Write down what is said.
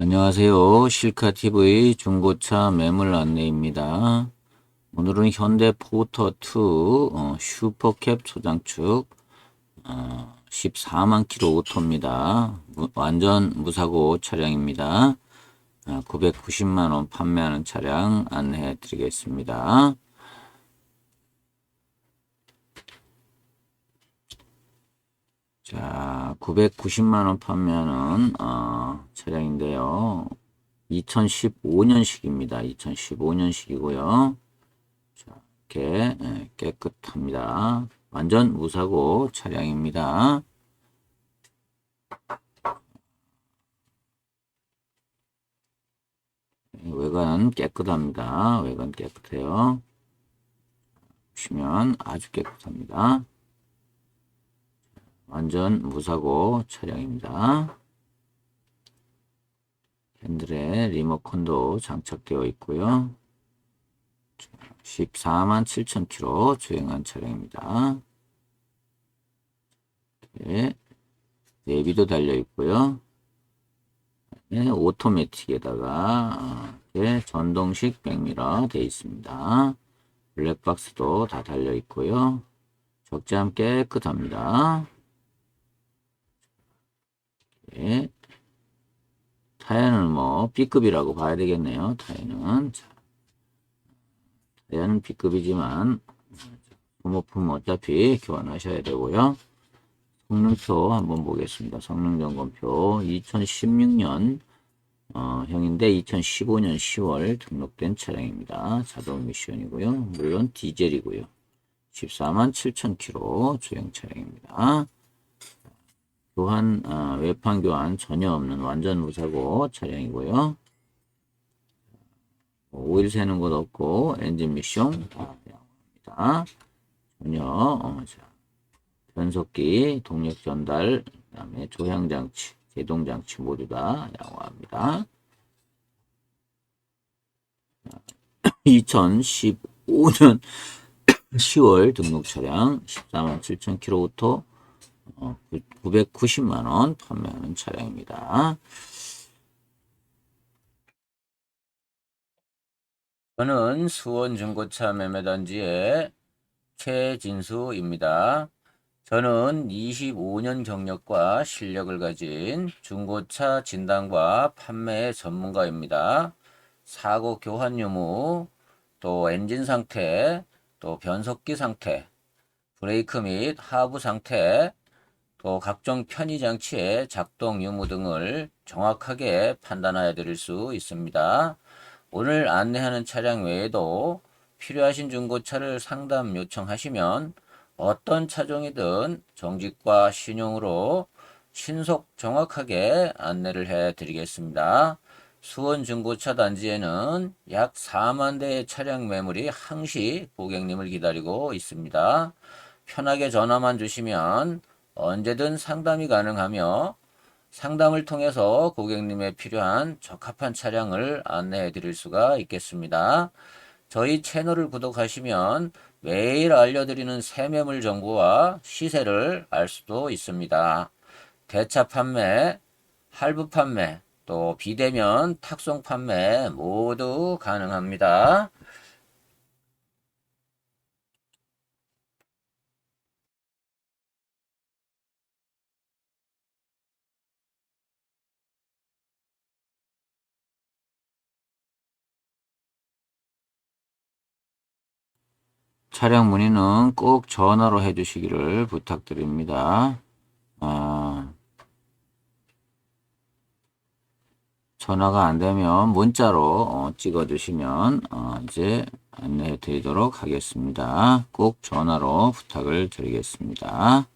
안녕하세요. 실카TV 중고차 매물 안내입니다. 오늘은 현대 포터2 어, 슈퍼캡 소장축 어, 14만 킬로 오토입니다. 무- 완전 무사고 차량입니다. 어, 990만 원 판매하는 차량 안내해 드리겠습니다. 자, 990만 원 판매하는 어, 차량인데요. 2015년식입니다. 2015년식이고요. 자, 이렇게 예, 깨끗합니다. 완전 무사고 차량입니다. 예, 외관 깨끗합니다. 외관 깨끗해요. 보시면 아주 깨끗합니다. 완전 무사고 차량입니다. 핸들에 리모컨도 장착되어 있고요. 14만 7천 킬로 주행한 차량입니다. 네, 내비도 달려 있고요. 네, 오토매틱에다가 어, 이렇게 전동식 백미러 되어 있습니다. 블랙박스도 다 달려 있고요. 적재함 깨끗합니다. 예. 타이어는 뭐 B급이라고 봐야 되겠네요. 타이어는 자, 타이어는 B급이지만 소모품 어차피 교환하셔야 되고요. 성능표 한번 보겠습니다. 성능 점검표 2016년 어, 형인데 2015년 10월 등록된 차량입니다. 자동 미션이고요. 물론 디젤이고요. 14만 7천 킬로 주행 차량입니다. 교환, 어, 외판 교환 전혀 없는 완전 무사고 차량이고요. 오일 새는 것 없고 엔진 미션 다 양호합니다. 전혀 어, 자, 변속기, 동력 전달, 그다음에 조향 장치, 제동 장치 모두 다 양호합니다. 2015년 10월 등록 차량 14만 7천 킬로 오토 어, 990만 원 판매하는 차량입니다. 저는 수원 중고차 매매단지의 최진수입니다. 저는 25년 경력과 실력을 가진 중고차 진단과 판매 전문가입니다. 사고 교환 유무, 또 엔진 상태, 또 변속기 상태, 브레이크 및 하부 상태, 또 각종 편의 장치의 작동 유무 등을 정확하게 판단하여 드릴 수 있습니다. 오늘 안내하는 차량 외에도 필요하신 중고차를 상담 요청하시면 어떤 차종이든 정직과 신용으로 신속 정확하게 안내를 해 드리겠습니다. 수원 중고차 단지에는 약 4만 대의 차량 매물이 항시 고객님을 기다리고 있습니다. 편하게 전화만 주시면 언제든 상담이 가능하며 상담을 통해서 고객님의 필요한 적합한 차량을 안내해 드릴 수가 있겠습니다. 저희 채널을 구독하시면 매일 알려드리는 새매물 정보와 시세를 알 수도 있습니다. 대차 판매, 할부 판매, 또 비대면 탁송 판매 모두 가능합니다. 차량 문의는 꼭 전화로 해주시기를 부탁드립니다. 아, 전화가 안 되면 문자로 어, 찍어주시면 어, 이제 안내해 드리도록 하겠습니다. 꼭 전화로 부탁을 드리겠습니다.